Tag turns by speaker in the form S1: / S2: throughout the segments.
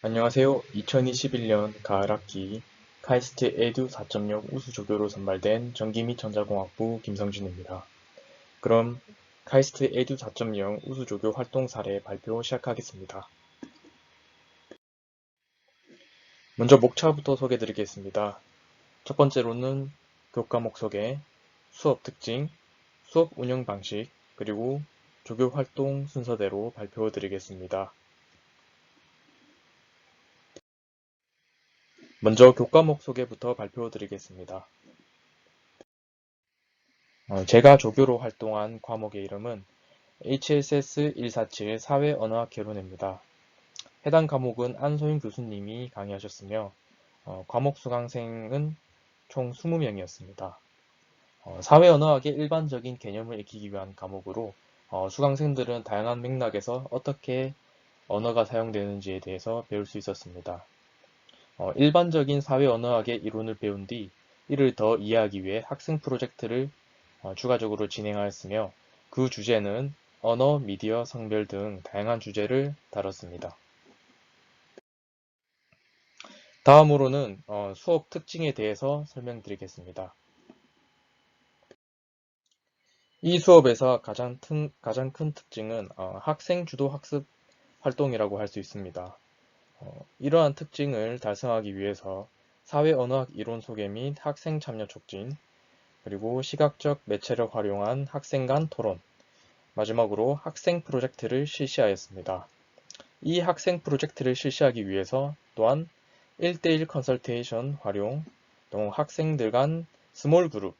S1: 안녕하세요. 2021년 가을 학기 카이스트 에듀 4.0 우수 조교로 선발된 전기 및 전자공학부 김성준입니다. 그럼 카이스트 에듀 4.0 우수 조교 활동 사례 발표 시작하겠습니다. 먼저 목차부터 소개해 드리겠습니다. 첫 번째로는 교과목 소개, 수업 특징, 수업 운영 방식, 그리고 조교 활동 순서대로 발표 드리겠습니다. 먼저 교과목 소개부터 발표드리겠습니다. 어, 제가 조교로 활동한 과목의 이름은 HSS 147 사회언어학 개론입니다. 해당 과목은 안소윤 교수님이 강의하셨으며 어, 과목 수강생은 총 20명이었습니다. 어, 사회언어학의 일반적인 개념을 익히기 위한 과목으로 어, 수강생들은 다양한 맥락에서 어떻게 언어가 사용되는지에 대해서 배울 수 있었습니다. 어, 일반적인 사회 언어학의 이론을 배운 뒤 이를 더 이해하기 위해 학생 프로젝트를 어, 추가적으로 진행하였으며 그 주제는 언어, 미디어, 성별 등 다양한 주제를 다뤘습니다. 다음으로는 어, 수업 특징에 대해서 설명드리겠습니다. 이 수업에서 가장, 튼, 가장 큰 특징은 어, 학생 주도 학습 활동이라고 할 수 있습니다. 어, 이러한 특징을 달성하기 위해서 사회 언어학 이론 소개 및 학생 참여 촉진, 그리고 시각적 매체를 활용한 학생 간 토론, 마지막으로 학생 프로젝트를 실시하였습니다. 이 학생 프로젝트를 실시하기 위해서 또한 1대1 컨설테이션 활용, 또 학생들 간 스몰 그룹,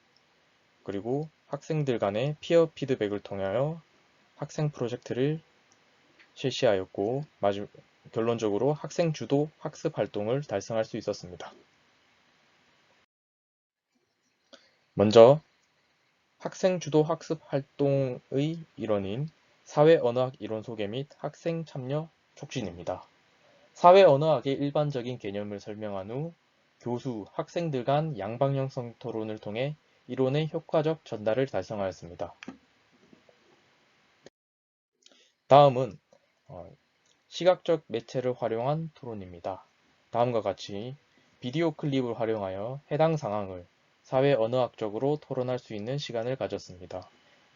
S1: 그리고 학생들 간의 피어 피드백을 통하여 학생 프로젝트를 실시하였고 마지막 결론적으로 학생 주도 학습 활동을 달성할 수 있었습니다. 먼저 학생 주도 학습 활동의 일원인 사회 언어학 이론 소개 및 학생 참여 촉진입니다. 사회 언어학의 일반적인 개념을 설명한 후 교수, 학생들 간 양방향성 토론을 통해 이론의 효과적 전달을 달성하였습니다. 다음은 어, 시각적 매체를 활용한 토론입니다. 다음과 같이 비디오 클립을 활용하여 해당 상황을 사회 언어학적으로 토론할 수 있는 시간을 가졌습니다.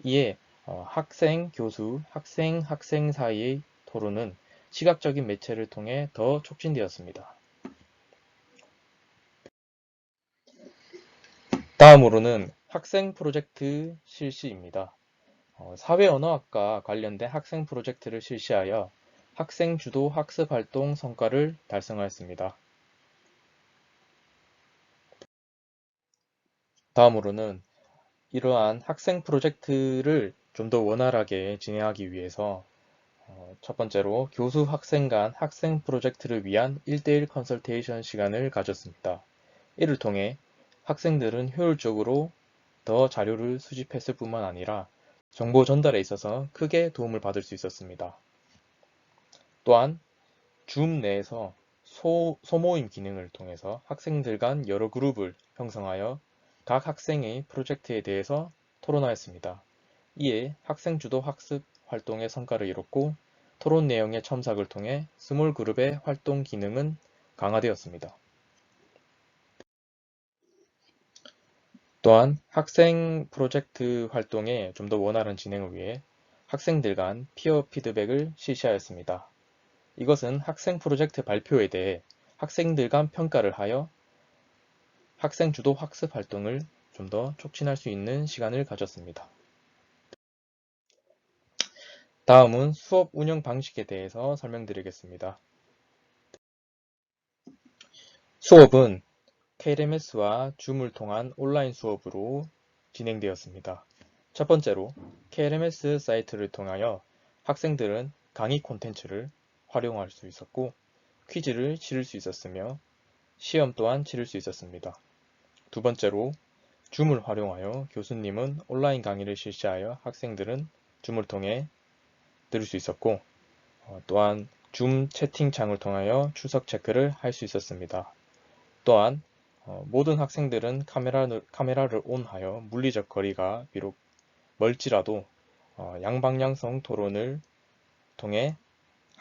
S1: 이에 어, 학생, 교수, 학생, 학생 사이의 토론은 시각적인 매체를 통해 더 촉진되었습니다. 다음으로는 학생 프로젝트 실시입니다. 어, 사회 언어학과 관련된 학생 프로젝트를 실시하여 학생 주도 학습 활동 성과를 달성하였습니다. 다음으로는 이러한 학생 프로젝트를 좀 더 원활하게 진행하기 위해서 어, 첫 번째로 교수 학생 간 학생 프로젝트를 위한 1대1 컨설테이션 시간을 가졌습니다. 이를 통해 학생들은 효율적으로 더 자료를 수집했을 뿐만 아니라 정보 전달에 있어서 크게 도움을 받을 수 있었습니다. 또한 줌 내에서 소, 소모임 기능을 통해서 학생들 간 여러 그룹을 형성하여 각 학생의 프로젝트에 대해서 토론하였습니다. 이에 학생 주도 학습 활동의 성과를 이뤘고 토론 내용의 첨삭을 통해 스몰 그룹의 활동 기능은 강화되었습니다. 또한 학생 프로젝트 활동의 좀더 원활한 진행을 위해 학생들 간 피어 피드백을 실시하였습니다. 이것은 학생 프로젝트 발표에 대해 학생들 간 평가를 하여 학생 주도 학습 활동을 좀 더 촉진할 수 있는 시간을 가졌습니다. 다음은 수업 운영 방식에 대해서 설명드리겠습니다. 수업은 KLMS와 줌을 통한 온라인 수업으로 진행되었습니다. 첫 번째로 KLMS 사이트를 통하여 학생들은 강의 콘텐츠를 활용할 수 있었고 퀴즈를 치를 수 있었으며 시험 또한 치를 수 있었습니다. 두 번째로 줌을 활용하여 교수님은 온라인 강의를 실시하여 학생들은 줌을 통해 들을 수 있었고 어, 또한 줌 채팅창을 통하여 출석 체크를 할 수 있었습니다. 또한 어, 모든 학생들은 카메라를, 카메라를 온하여 물리적 거리가 비록 멀지라도 어, 양방향성 토론을 통해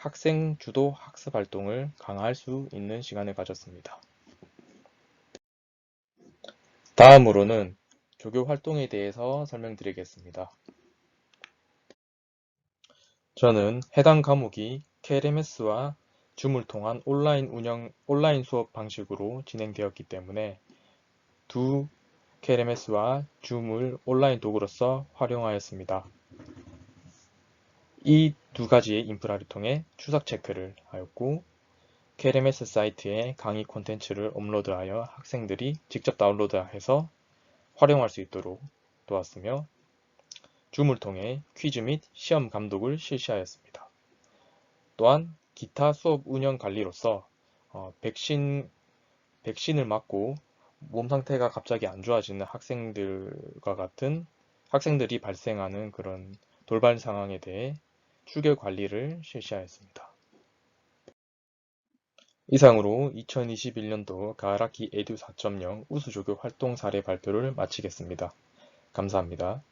S1: 학생 주도 학습 활동을 강화할 수 있는 시간을 가졌습니다. 다음으로는 조교 활동에 대해서 설명드리겠습니다. 저는 해당 과목이 KLMS와 줌을 통한 온라인 운영, 온라인 수업 방식으로 진행되었기 때문에 두 KLMS와 줌을 온라인 도구로서 활용하였습니다. 이 두 가지의 인프라를 통해 추석 체크를 하였고 KLMS 사이트에 강의 콘텐츠를 업로드하여 학생들이 직접 다운로드해서 활용할 수 있도록 도왔으며 줌을 통해 퀴즈 및 시험 감독을 실시하였습니다. 또한 기타 수업 운영 관리로서 어, 백신, 백신을 맞고 몸 상태가 갑자기 안 좋아지는 학생들과 같은 학생들이 발생하는 그런 돌발 상황에 대해 추격 관리를 실시하였습니다. 이상으로 2021년도 가을학기 에듀 4.0 우수조교 활동 사례 발표를 마치겠습니다. 감사합니다.